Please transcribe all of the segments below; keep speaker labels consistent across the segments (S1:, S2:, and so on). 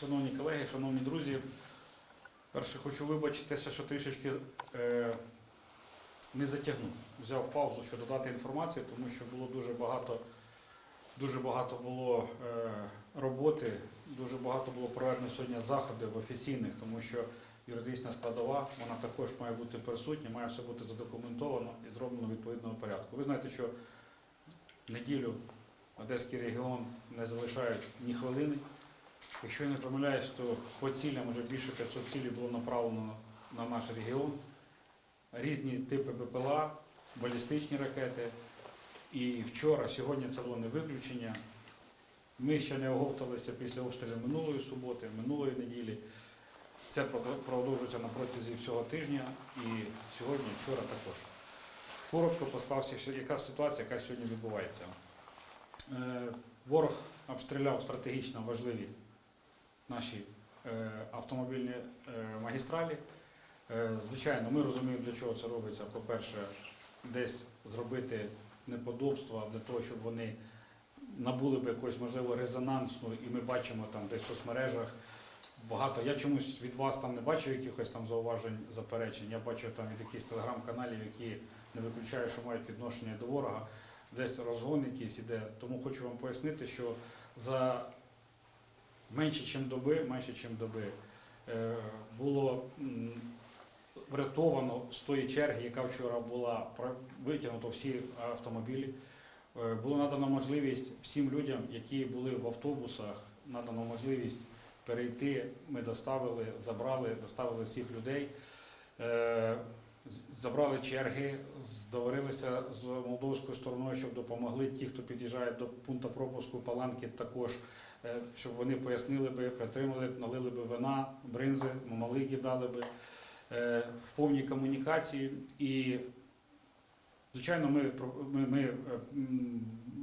S1: Шановні колеги, шановні друзі, перше хочу вибачитися, що трішечки е, не затягнув. Взяв паузу, щоб додати інформацію, тому що було дуже багато, дуже багато було е, роботи, дуже багато було проведено сьогодні заходів офіційних, тому що юридична складова, вона також має бути присутня, має все бути задокументовано і зроблено в відповідному порядку. Ви знаєте, що неділю Одеський регіон не залишають ні хвилини. Якщо я не помиляюсь, то по цілям вже більше 500 цілей було направлено на наш регіон. Різні типи БПЛА, балістичні ракети. І вчора, сьогодні це було не виключення. Ми ще не оговталися після обстрілів минулої суботи, минулої неділі. Це продовжується на протязі всього тижня і сьогодні, вчора також. Коротко послався, яка ситуація, яка сьогодні відбувається. Е, Ворог обстріляв стратегічно важливі наші е, автомобільні е, магістралі. Е, Звичайно, ми розуміємо, для чого це робиться. По-перше, десь зробити неподобства для того, щоб вони набули б якогось можливо резонансну, і ми бачимо там десь в соцмережах багато. Я чомусь від вас там не бачив якихось там зауважень, заперечень. Я бачив там від якихось телеграм-каналів, які не виключають, що мають відношення до ворога. Десь розгон якийсь іде. Тому хочу вам пояснити, що за менше, ніж доби, менше, ніж доби, е, було врятовано з тої черги, яка вчора була витягнуто всі автомобілі. Е, Було надано можливість всім людям, які були в автобусах, надано можливість перейти. Ми доставили, забрали, доставили всіх людей. Е, Забрали черги, договорилися з молдовською стороною, щоб допомогли ті, хто під'їжджає до пункту пропуску Паланки, також щоб вони пояснили би, притримали, б, налили би вина, бринзи, мамалики дали би е, в повній комунікації. І, звичайно, ми, ми, ми е,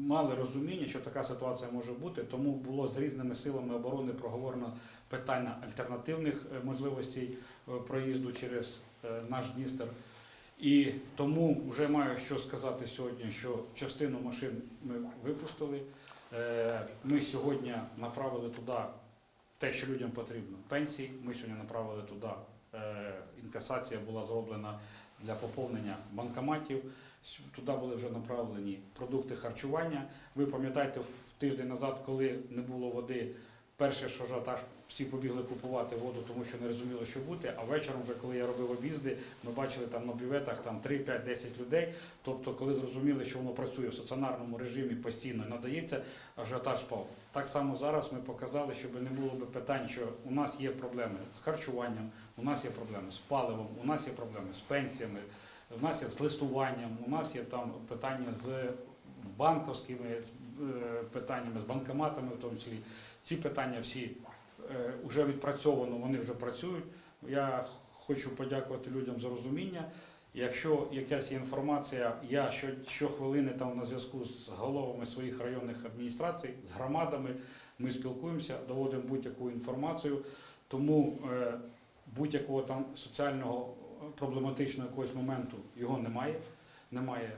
S1: мали розуміння, що така ситуація може бути, тому було з різними силами оборони проговорено питання альтернативних е, можливостей е, проїзду через е, наш Дністер. І тому вже маю що сказати сьогодні, що частину машин ми випустили. Е, Ми сьогодні направили туди те, що людям потрібно. Пенсії. Ми сьогодні направили туди. е, Інкасація була зроблена для поповнення банкоматів. Туди були вже направлені продукти харчування. Ви пам'ятаєте, в тиждень назад, коли не було води, перше, що ажіотаж, всі побігли купувати воду, тому що не розуміли, що бути. А вечором, вже коли я робив об'їзди, ми бачили там на бюветах там 3, 5, 10 людей. Тобто, коли зрозуміли, що воно працює в стаціонарному режимі постійно надається, ажіотаж спав. Так само зараз ми показали, щоб не було би питань, що у нас є проблеми з харчуванням, у нас є проблеми з паливом, у нас є проблеми з пенсіями, у нас є з листуванням, у нас є там питання з банковськими питаннями, з банкоматами в тому числі. Ці питання всі вже відпрацьовано, вони вже працюють. Я хочу подякувати людям за розуміння. Якщо якась є інформація, я що, щохвилини там на зв'язку з головами своїх районних адміністрацій, з громадами, ми спілкуємося, доводимо будь-яку інформацію. Тому е, будь-якого там соціального е, проблематичного якогось моменту його немає. немає.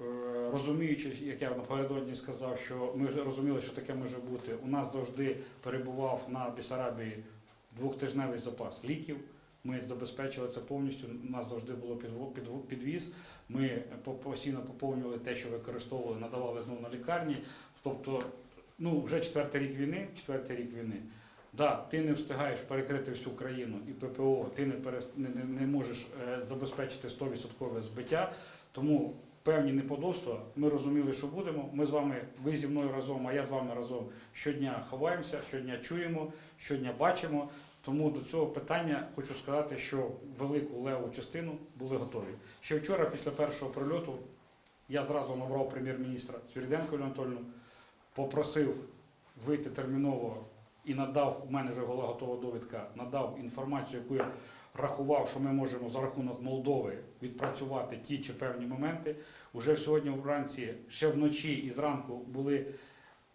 S1: Е, Розуміючи, як я напередодні сказав, що ми розуміли, що таке може бути. У нас завжди перебував на Бісарабії двохтижневий запас ліків. Ми забезпечили це повністю. У нас завжди було підвіз. Ми постійно поповнювали те, що використовували, надавали знову на лікарні. Тобто, ну вже четвертий рік війни, четвертий рік війни. Да, ти не встигаєш перекрити всю країну і ППО, ти не, перес- не, не, не можеш е, забезпечити 100% збиття. Тому певні неподобства. Ми розуміли, що будемо. Ми з вами, ви зі мною разом, а я з вами разом щодня ховаємося, щодня чуємо, щодня бачимо. Тому до цього питання хочу сказати, що велику леву частину були готові. Ще вчора, після першого прильоту, я зразу набрав прем'єр-міністра Свіріденко Ілю Анатольовну, попросив вийти терміново і надав, у мене вже була готова довідка, надав інформацію, яку я рахував, що ми можемо за рахунок Молдови відпрацювати ті чи певні моменти. Уже сьогодні вранці, ще вночі і зранку були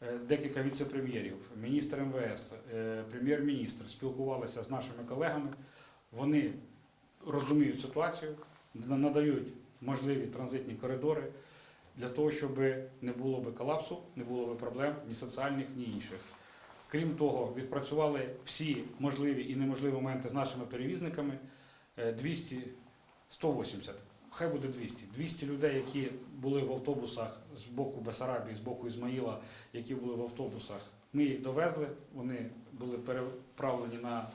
S1: е, декілька віце-прем'єрів, міністр МВС, е, прем'єр-міністр спілкувалися з нашими колегами. Вони розуміють ситуацію, надають можливі транзитні коридори для того, щоб не було би колапсу, не було би проблем ні соціальних, ні інших. Крім того, відпрацювали всі можливі і неможливі моменти з нашими перевізниками. Е, 200, 180, хай буде 200. 200 людей, які були в автобусах з боку Бесарабії, з боку Ізмаїла, які були в автобусах. Ми їх довезли, вони були переправлені на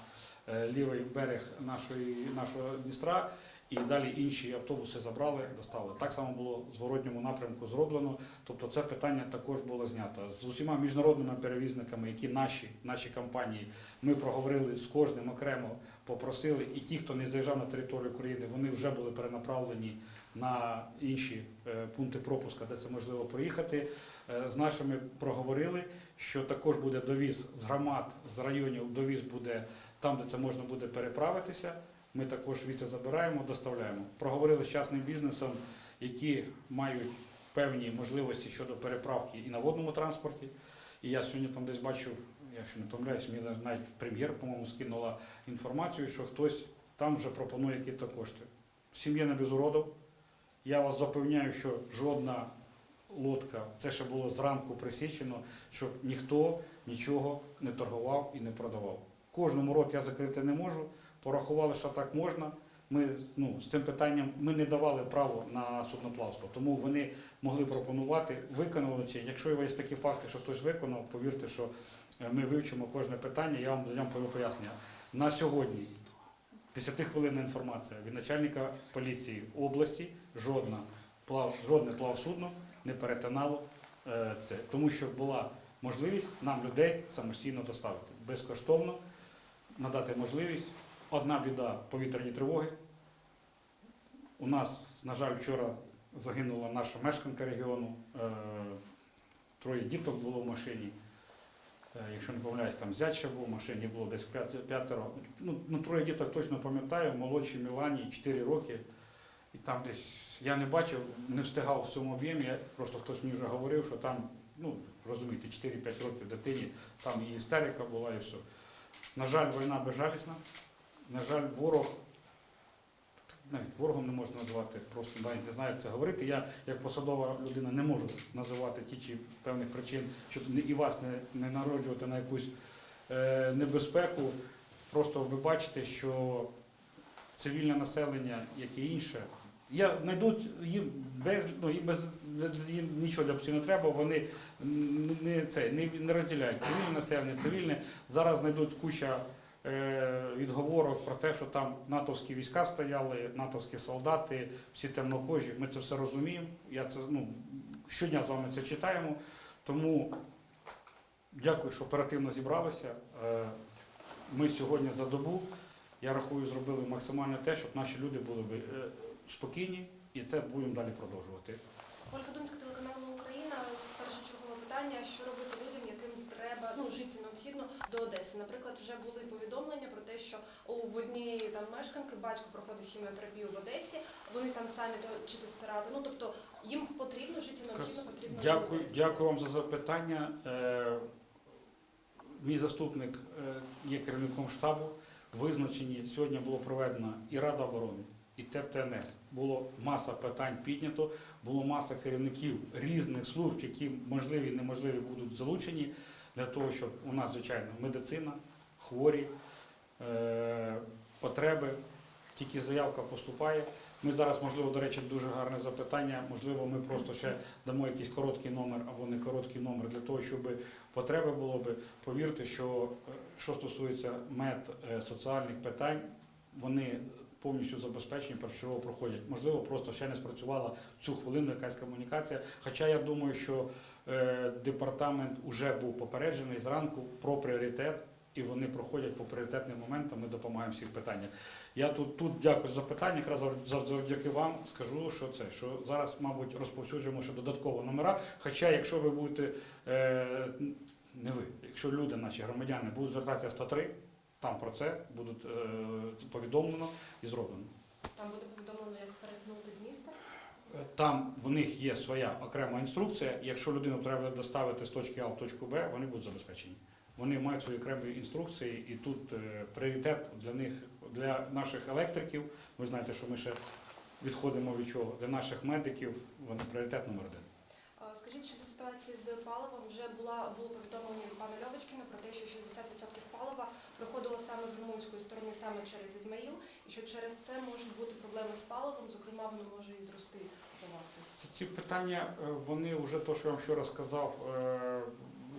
S1: е, лівий берег нашої, нашого Дністра. І далі інші автобуси забрали, доставили. Так само було в зворотньому напрямку зроблено. Тобто це питання також було знято. З усіма міжнародними перевізниками, які наші, наші компанії, ми проговорили з кожним окремо, попросили, і ті, хто не заїжджав на територію України, вони вже були перенаправлені на інші е, пункти пропуска, де це можливо проїхати. Е, З нашими проговорили, що також буде довіз з громад, з районів, довіз буде там, де це можна буде переправитися. Ми також від це забираємо, доставляємо. Проговорили з частним бізнесом, які мають певні можливості щодо переправки і на водному транспорті. І я сьогодні там десь бачив, якщо не помиляюсь, мені навіть прем'єр, по-моєму, скинула інформацію, що хтось там вже пропонує якісь кошти. Сім'я не без уродів. Я вас запевняю, що жодна лодка, це ще було зранку присічено, щоб ніхто нічого не торгував і не продавав. Кожному рот я закрити не можу. Порахували, що так можна. Ми ну, з цим питанням ми не давали право на судноплавство, тому вони могли пропонувати, виконали чи якщо є такі факти, що хтось виконав, повірте, що е, ми вивчимо кожне питання. Я вам дам пояснення. На сьогодні 10-хвилинна інформація від начальника поліції області. Жодна плав, жодне плавсудно не перетинало е, це, тому що була можливість нам людей самостійно доставити безкоштовно, надати можливість. Одна біда повітряні тривоги. У нас, на жаль, вчора загинула наша мешканка регіону. Е, Троє діток було в машині. Е, Якщо не помиляюсь, там зять ще був в машині, було десь п'ят- п'ятеро. Ну, ну, троє діток точно пам'ятаю, молодші Мілані, 4 роки. І там десь я не бачив, не встигав в цьому об'ємі. Просто хтось мені вже говорив, що там, ну розумієте, 4-5 років дитині, там і істерика була, і все. На жаль, війна безжалісна. На жаль, ворог, навіть ворогом не можна називати, просто навіть не знаю, як це говорити. Я, як посадова людина, не можу називати ті чи певних причин, щоб і вас не, не народжувати на якусь е, небезпеку. Просто ви бачите, що цивільне населення, як і інше, я знайдуть їм без, ну, їм без їм нічого для псів не треба, вони не, це, не, не розділяють цивільне населення, цивільне. Зараз знайдуть куча відговорок про те, що там натовські війська стояли, натовські солдати, всі темнокожі. Ми це все розуміємо. Я це ну, щодня з вами це читаємо. Тому дякую, що оперативно зібралися. Е, Ми сьогодні за добу, я рахую, зробили максимально те, щоб наші люди були е, спокійні, і це будемо далі продовжувати.
S2: Ольга Дунська, телеканал Україна. Це першочергове питання, що робити ну жити необхідно до Одеси. Наприклад, вже були повідомлення про те, що у в одній там мешканки батько проходить хіміотерапію в Одесі. Вони там самі чи то сирати. Ну тобто їм потрібно жити необхідно, потрібно до
S1: Дякую, дякую вам за запитання. Е, Мій заступник е, є керівником штабу. Визначені сьогодні було проведено і Рада оборони, і ТЕП-ТНС. Було маса питань піднято, було маса керівників різних служб, які можливі і неможливі будуть залучені для того, щоб у нас, звичайно, медицина, хворі, е, потреби. Тільки заявка поступає. Ми зараз, можливо, до речі, дуже гарне запитання. Можливо, ми просто ще дамо якийсь короткий номер або не короткий номер для того, щоб потреби було би. Повірте, що е, що стосується мед е, соціальних питань, вони повністю забезпечені, першочергово проходять. Можливо, просто ще не спрацювала цю хвилину якась комунікація. Хоча я думаю, що департамент вже був попереджений зранку про пріоритет. І вони проходять по пріоритетним моментам, ми допомагаємо в всіх питаннях. Я тут, тут дякую за питання, якраз завдяки вам скажу, що це, що зараз, мабуть, розповсюджуємо ще додатково номера. Хоча, якщо ви будете, е, не ви, якщо люди, наші громадяни, будуть звертатися 103, там про це будуть е, повідомлено і зроблено.
S2: Там буде повідомлено, як.
S1: Е, Там в них є своя окрема інструкція. Якщо людину треба доставити з точки А в точку Б, вони будуть забезпечені. Вони мають свої окремі інструкції, і тут е, пріоритет для них, для наших електриків. Ви знаєте, що ми ще відходимо від чого. Для наших медиків вони пріоритет номер один.
S2: Скажіть, щодо ситуації з паливом вже була було повідомлення від пана Льовочкіна про те, що 60% палива проходило саме з румунської сторони, саме через Ізмаїл, і що через це можуть бути проблеми з паливом, зокрема, воно може і зрости.
S1: Ці питання, е, вони вже то, що я вам вчора сказав, е,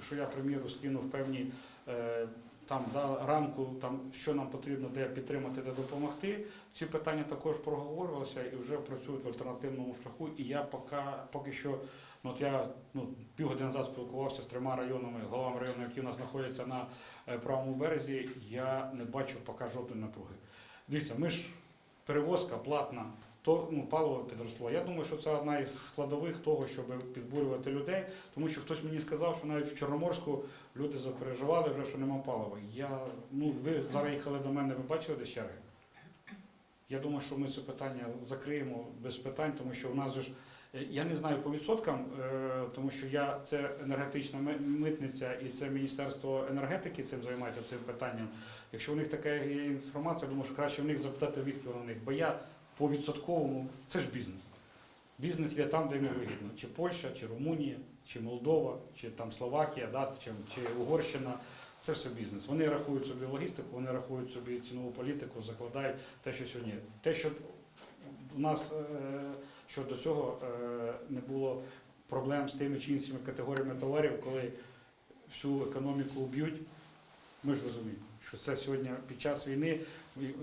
S1: що я прем'єру скинув певні е, там да, рамку, там що нам потрібно, де підтримати, де допомогти. Ці питання також проговорювалися і вже працюють в альтернативному шляху. І я поки, поки що, ну от я ну, півгодини назад спілкувався з трьома районами, головами району, які у нас знаходяться на правому березі. Я не бачу поки жодної напруги. Дивіться, ми ж перевозка платна то ну, паливо підросло. Я думаю, що це одна із складових того, щоб підбурювати людей, тому що хтось мені сказав, що навіть в Чорноморську люди запереживали вже, що нема палива. Я, ну, ви зараз їхали до мене, ви бачили десь черги? Я думаю, що ми це питання закриємо без питань, тому що у нас же ж. е, Я не знаю по відсоткам, е, тому що я це енергетична митниця і це Міністерство енергетики цим займається цим питанням. Якщо у них така інформація, я думаю, що краще в них запитати відповідь на них. Бо я по відсотковому це ж бізнес. Бізнес є там, де йому вигідно. Чи Польща, чи Румунія, чи Молдова, чи там Словакія, да, чи, чи Угорщина. Це все бізнес. Вони рахують собі логістику, вони рахують собі цінову політику, закладають те, що сьогодні. Те, щоб в нас е, щодо цього е, не було проблем з тими чи іншими категоріями товарів, коли всю економіку вб'ють. Ми ж розуміємо, що це сьогодні під час війни,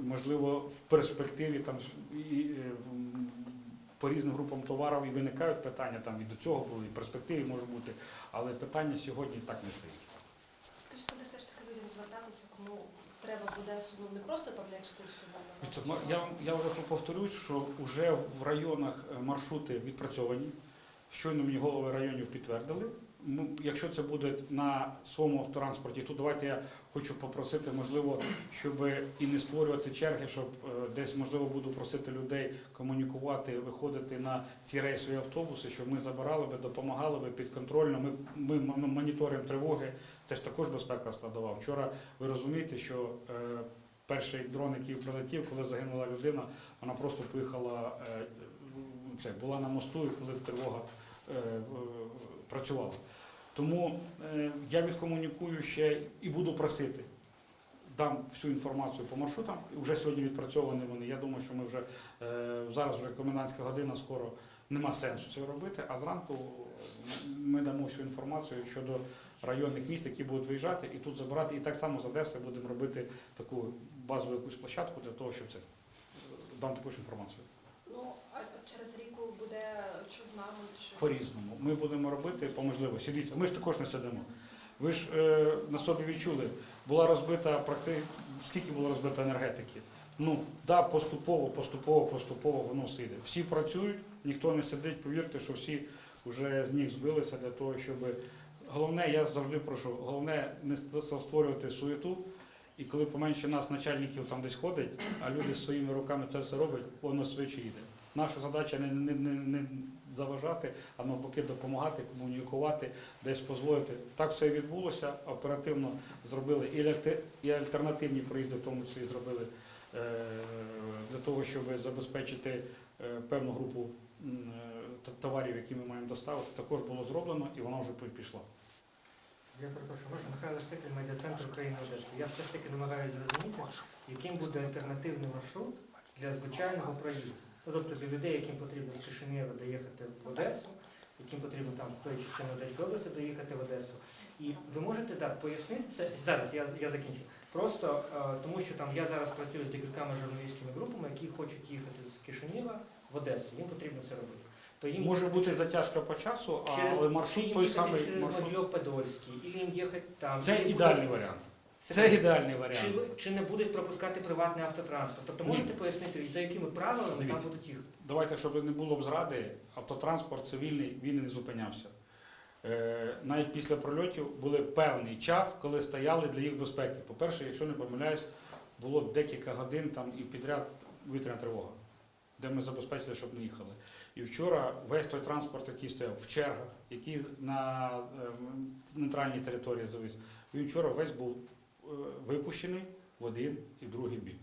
S1: можливо, в перспективі там і, по різним групам товарів і виникають питання, там і до цього були, і в перспективі може бути, але питання сьогодні так не стоїть.
S2: Скажіть, куди все ж таки людям звертатися, кому треба буде ну, не просто там на екскурсію,
S1: ма- Я, я вже повторюсь, що вже в районах маршрути відпрацьовані. Щойно мені голови районів підтвердили. Ну, якщо це буде на своєму автотранспорті, то давайте я хочу попросити, можливо, щоб і не створювати черги, щоб е, десь можливо буду просити людей комунікувати, виходити на ці рейсові автобуси, щоб ми забирали би, допомагали би підконтрольно. Ми, ми м- моніторимо тривоги, теж також безпека складова. Вчора ви розумієте, що е, перший дрон, який прилетів, коли загинула людина, вона просто поїхала, е, це, була на мосту, і коли тривога е, е, працювала. Тому е, я відкомунікую ще і буду просити. Дам всю інформацію по маршрутам. Вже сьогодні відпрацьовані вони. Я думаю, що ми вже зараз вже комендантська година, скоро нема сенсу це робити. А зранку ми дамо всю інформацію щодо районних міст, які будуть виїжджати і тут забирати. І так само з Одеси будемо робити таку базову якусь площадку для того, щоб це дам таку ж інформацію.
S2: Ну, а через ріку буде човнами чи
S1: По-різному. Ми будемо робити по можливості. Дивіться, ми ж також не сидимо. Ви ж е, на собі відчули, була розбита практи... скільки було розбито енергетики. Ну, да, поступово, поступово, поступово воно сиде. Всі працюють, ніхто не сидить, повірте, що всі вже з ніг збилися для того, щоб. Головне, я завжди прошу, головне не створювати суєту. І коли поменше нас начальників там десь ходить, а люди своїми руками це все роблять, воно швидше йде. Наша задача не, не, не, заважати, а навпаки допомагати, комунікувати, десь дозволити. Так все відбулося, оперативно зробили і, альте- і альтернативні проїзди, в тому числі зробили е, для того, щоб забезпечити е, певну групу е, товарів, які ми маємо доставити. Також було зроблено і воно вже пі- пішло.
S3: Я перепрошую, можна Михайло Штикель, медіа-центр України Одеси. Я все ж таки намагаюся зрозуміти, яким буде альтернативний маршрут для звичайного проїзду. Ну, тобто для людей, яким потрібно з Кишинєва доїхати в Одесу, яким потрібно там з тої частини Одеської області доїхати в Одесу. І ви можете так пояснити це зараз, я, я закінчу. Просто е, тому, що там я зараз працюю з декількома журналістськими групами, які хочуть їхати з Кишинєва в Одесу. Їм потрібно це робити. То їм
S1: Може бути затяжка по часу,
S3: через,
S1: але маршрут той самий
S3: через
S1: маршрут.
S3: Подольський, їм їхати там.
S1: Це ідеальний варіант. Це ідеальний
S3: Чи,
S1: варіант.
S3: ви- чи не будуть пропускати приватний автотранспорт? Тобто
S1: Ні.
S3: можете пояснити, за якими правилами там
S1: Дивіться.
S3: будуть їхати?
S1: Давайте, щоб не було б зради, автотранспорт цивільний він не зупинявся. Е, навіть після прольотів були певний час, коли стояли для їх безпеки. По-перше, якщо не помиляюсь, було декілька годин там і підряд вітряна тривога, де ми забезпечили, щоб не їхали. І вчора весь той транспорт, який стояв в чергах, який на е, нейтральній території завис, він вчора весь був випущений в один і другий бік.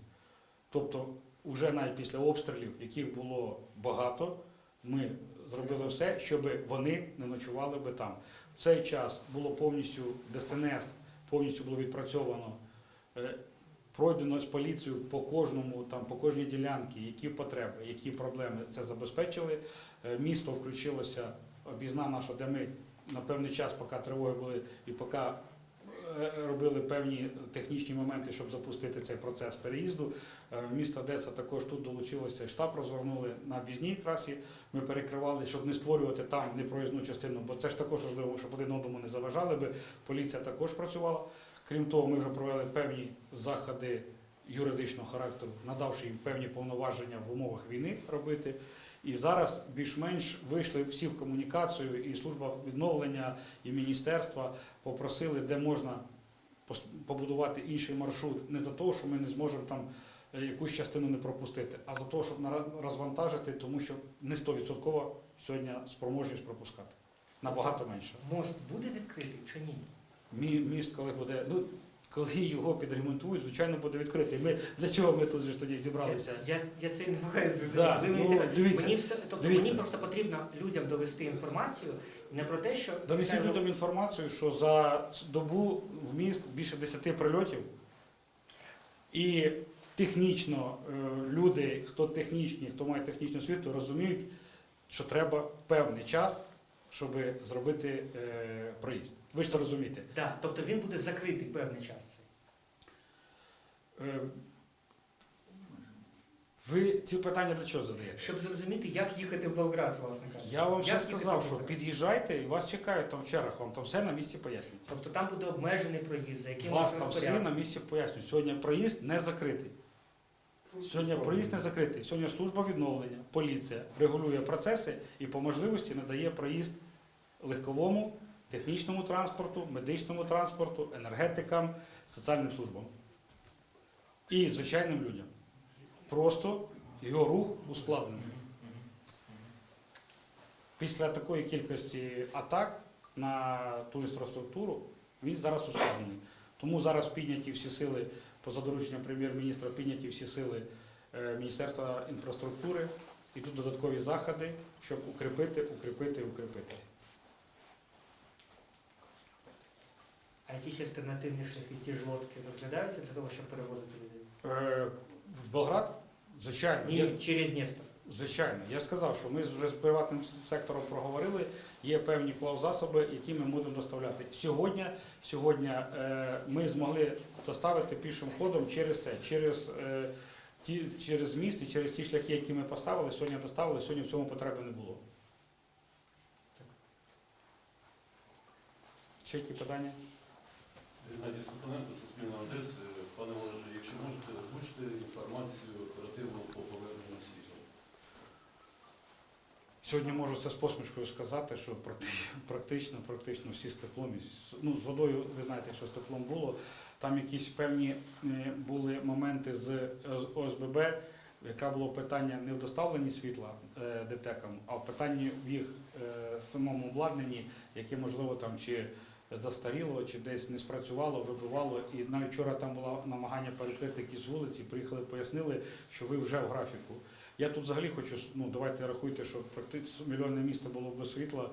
S1: Тобто, вже навіть після обстрілів, яких було багато, ми зробили все, щоб вони не ночували би там. В цей час було повністю ДСНС, повністю було відпрацьовано, е, пройдено з поліцією по кожному, там, по кожній ділянці, які потреби, які проблеми це забезпечили. Е, Місто включилося, обізна наша, де ми на певний час, поки тривоги були і поки е, робили певні технічні моменти, щоб запустити цей процес переїзду. Е, Місто Одеса також тут долучилося, штаб розгорнули на об'їзній трасі. Ми перекривали, щоб не створювати там непроїзну частину, бо це ж також важливо, щоб один одному не заважали би. Поліція також працювала. Крім того, ми вже провели певні заходи юридичного характеру, надавши їм певні повноваження в умовах війни робити. І зараз більш-менш вийшли всі в комунікацію, і служба відновлення, і міністерства попросили, де можна побудувати інший маршрут, не за те, що ми не зможемо там е, якусь частину не пропустити, а за те, щоб розвантажити, тому що не 100% сьогодні спроможність пропускати. Набагато менше.
S3: Мост буде відкритий чи ні?
S1: Мі- Міст, коли буде, ну коли його підремонтують, звичайно, буде відкритий. Ми для чого ми тут же ж тоді зібралися?
S3: Я, я це не намагаюся.
S1: Да,
S3: Ви мені
S1: ну,
S3: так-
S1: дивіться,
S3: мені все, тобто
S1: дивіться.
S3: мені просто потрібно людям довести інформацію не про те, що
S1: Донесіть людям інформацію, що за добу в міст більше 10 прильотів, і технічно е, люди, хто технічні, хто має технічну освіту, розуміють, що треба певний час, щоб зробити е, проїзд. Ви ж це розумієте.
S3: да, тобто він буде закритий певний час.
S1: Е, Ви ці питання для чого задаєте?
S3: Щоб зрозуміти, як їхати в Белград, власне кажучи.
S1: Я вам все сказав, що під'їжджайте і вас чекають там в чергах, вам там все на місці пояснюють.
S3: Тобто там буде обмежений проїзд, за якимось
S1: Вас там всі на місці пояснюють. Сьогодні проїзд не закритий. Сьогодні проїзд не закритий. Сьогодні служба відновлення, поліція регулює процеси і по можливості надає проїзд легковому, технічному транспорту, медичному транспорту, енергетикам, соціальним службам і звичайним людям. Просто його рух ускладнений. Після такої кількості атак на ту інфраструктуру він зараз ускладнений. Тому зараз підняті всі сили по дорученням прем'єр-міністра, підняті всі сили е, Міністерства інфраструктури. І тут додаткові заходи, щоб укріпити, укріпити, укріпити.
S3: А якісь альтернативні шляхи, ті ж лодки розглядаються для того, щоб перевозити людей?
S1: Е, В Болград, звичайно,
S3: Ні, через Дністер.
S1: Звичайно, я сказав, що ми вже з приватним сектором проговорили. Є певні плавзасоби, які ми будемо доставляти. Сьогодні, сьогодні е, ми змогли доставити пішим ходом через це, через, е, ті, через міст і через ті шляхи, які ми поставили. Сьогодні доставили, сьогодні в цьому потреби не було. Ще які питання?
S4: Геннадій Сапоненко, Суспільна Одеси. Пане Олеже, якщо можете, озвучити інформацію оперативну по поверненню світла.
S1: Сьогодні можу це з посмішкою сказати, що практи- практично, практично всі з теплом, ну, з водою, ви знаєте, що з теплом було. Там якісь певні е, були моменти з ОСББ, яка було питання не в доставленні світла е, ДТЕКам, а в питанні в їх е, самому обладнанні, яке можливо там чи застаріло, чи десь не спрацювало, вибивало. І навіть вчора там було намагання перекрити якісь вулиці, приїхали, пояснили, що ви вже в графіку. Я тут взагалі хочу, ну давайте рахуйте, що практично мільйонне місто було без світла,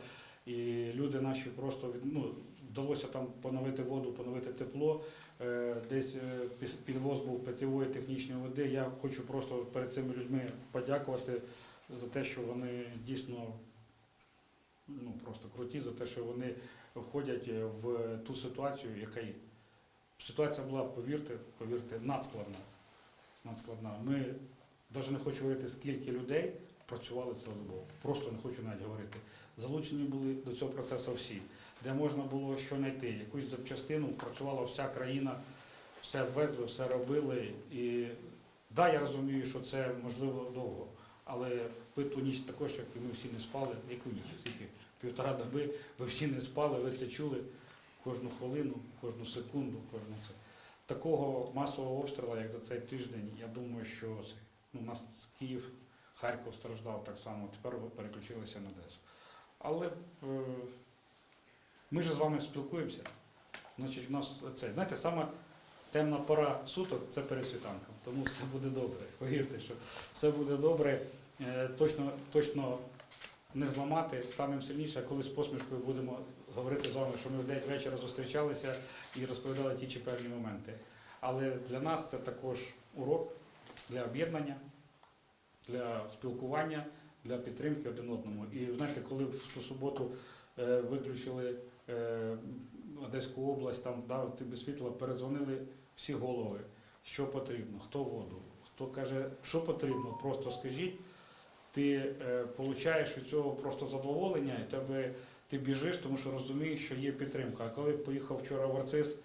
S1: і люди наші просто від, ну, вдалося там поновити воду, поновити тепло. Е, десь е, підвоз був питьової технічної води. Я хочу просто перед цими людьми подякувати за те, що вони дійсно ну, просто круті, за те, що вони входять е, в ту ситуацію, яка є. Ситуація була, повірте, повірте, надскладна. надскладна. Ми навіть не хочу говорити, скільки людей працювали цілодобово. Просто не хочу навіть говорити. Залучені були до цього процесу всі, де можна було що знайти, якусь запчастину, працювала вся країна, все ввезли, все робили. І да, я розумію, що це можливо довго, але ви ту ніч також, як і ми всі не спали, яку ніч, скільки півтора доби, ви всі не спали, ви це чули кожну хвилину, кожну секунду, кожну це. Такого масового обстрілу, як за цей тиждень, я думаю, що це, ну, у нас Київ, Харків страждав так само, тепер переключилися на Одесу. Але е, ми ж з вами спілкуємося. Значить, в нас це, знаєте, саме темна пора суток це перед світанком. Тому все буде добре. Повірте, що все буде добре. Е, точно, точно не зламати, станемо сильніше, а коли з посмішкою будемо говорити з вами, що ми в 9 вечора зустрічалися і розповідали ті чи певні моменти. Але для нас це також урок для об'єднання, для спілкування, для підтримки один одному. І знаєте, коли в ту суботу е, виключили е, Одеську область, там дав тобі світло, перезвонили всі голови, що потрібно, хто воду, хто каже, що потрібно, просто скажіть. Ти е, получаєш від цього просто задоволення, і тебе ти біжиш, тому що розумієш, що є підтримка. А коли поїхав вчора в Арцис,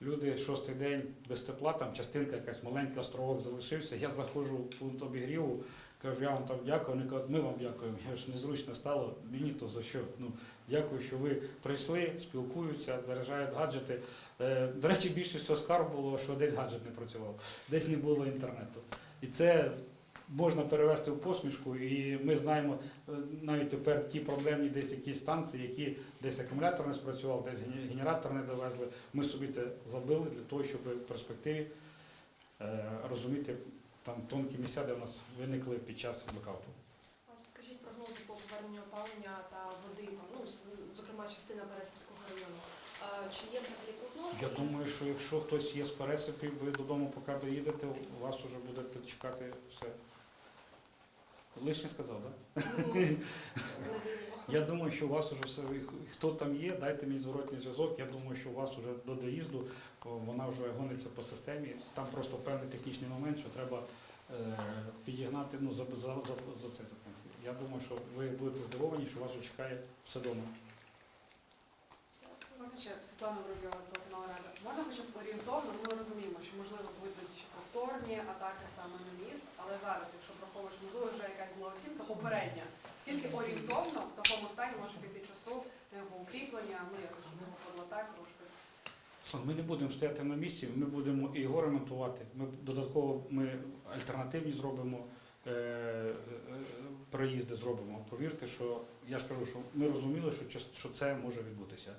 S1: люди шостий день без тепла, там частинка якась маленька островок залишився. Я заходжу в пункт обігріву, кажу, я вам там дякую. Вони кажуть, ми вам дякуємо. Я ж незручно стало. Мені то за що? Ну, дякую, що ви прийшли, спілкуються, заряджають гаджети. Е, до речі, більше всього скарб було, що десь гаджет не працював, десь не було інтернету. І це можна перевести в посмішку, і ми знаємо е, навіть тепер ті проблемні десь якісь станції, які десь акумулятор не спрацював, десь ген- генератор не довезли. Ми собі це забили для того, щоб в перспективі е, розуміти там тонкі місця, де в нас виникли під час блокауту.
S2: Скажіть прогнози по поверненню опалення та води, там, ну, зокрема, частина Пересипського району. Чи є взагалі прогноз?
S1: Я думаю, що якщо хтось є з пересипів, ви додому, поки доїдете, у вас вже будете чекати все. Лишнє сказав, так?
S2: Ну.
S1: Я думаю, що у вас вже все, хто там є, дайте мені зворотній зв'язок. Я думаю, що у вас вже до доїзду вона вже гониться по системі. Там просто певний технічний момент, що треба е, підігнати ну, за, за, за, за це. Я думаю, що ви будете здивовані, що вас чекає все вдома.
S5: Можна ще Світлана Воробйова, телеканал Рада. Можна хоча б орієнтовно, ми розуміємо, що можливо будуть повторні атаки саме на міст, але зараз, якщо враховуєш, можливо, вже якась була оцінка попередня. Скільки орієнтовно в такому стані може піти часу на його укріплення, ну якось його подлатати трошки.
S1: Ми не будемо стояти на місці, ми будемо і його ремонтувати. Ми додатково ми альтернативні зробимо е, е, проїзди зробимо. Повірте, що я ж кажу, що ми розуміли, що, що це може відбутися.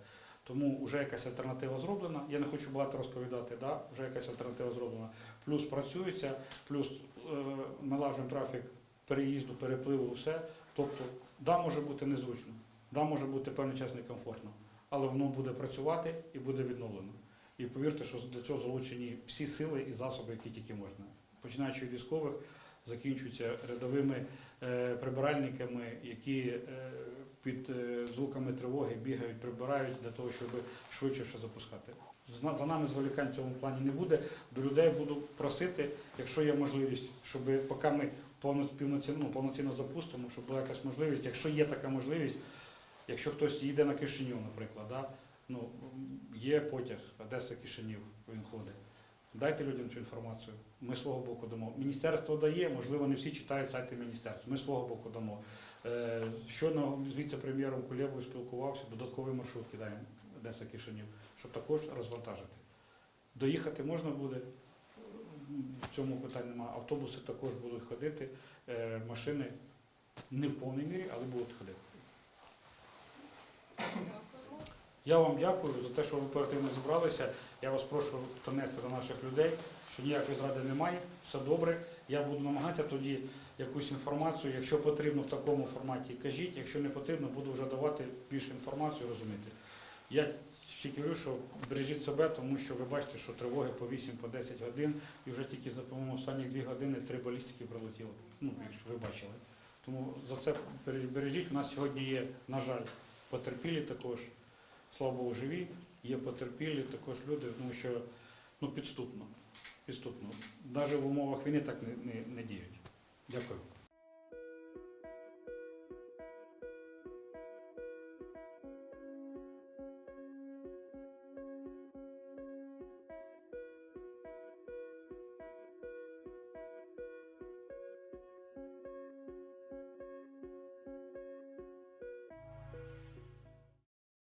S1: Тому вже якась альтернатива зроблена. Я не хочу багато розповідати, да? вже якась альтернатива зроблена. Плюс працюється, плюс е, налажуємо трафік переїзду, перепливу, все. Тобто, да, може бути незручно, да, може бути певний час некомфортно, але воно буде працювати і буде відновлено. І повірте, що для цього залучені всі сили і засоби, які тільки можна. Починаючи від військових, закінчуються рядовими е, прибиральниками, які е, під е, звуками тривоги бігають, прибирають для того, щоб швидше все запускати. За нами зволікань в цьому плані не буде. До людей буду просити, якщо є можливість, щоб поки ми повно- півноцінно, ну, повноцінно запустимо, щоб була якась можливість, якщо є така можливість, якщо хтось їде на Кишинів, наприклад, да, ну, є потяг Одеса Кишинів, він ходить. Дайте людям цю інформацію. Ми свого боку дамо. Міністерство дає, можливо, не всі читають сайти міністерства. Ми свого боку дамо. Е, Щойно з віце-прем'єром Кулєвою спілкувався, додаткові маршрутки даємо Одеса Кишинів, щоб також розвантажити. Доїхати можна буде, в цьому питань немає. Автобуси також будуть ходити, е, машини не в повній мірі, але будуть ходити. Я вам дякую за те, що ви оперативно зібралися. Я вас прошу донести до наших людей, що ніякої зради немає, все добре. Я буду намагатися тоді якусь інформацію, якщо потрібно в такому форматі, кажіть, якщо не потрібно, буду вже давати більше інформацію, розуміти. Я тільки говорю, що бережіть себе, тому що ви бачите, що тривоги по 8 по 10 годин, і вже тільки за по-моєму, останні 2 години три балістики прилетіло. Ну, якщо ви бачили. Тому за це береж- бережіть. У нас сьогодні є, на жаль, потерпілі також слава Богу, живі, є потерпілі також люди, тому що ну, підступно. підступно. Навіть в умовах війни так не, не, не діють. Дякую.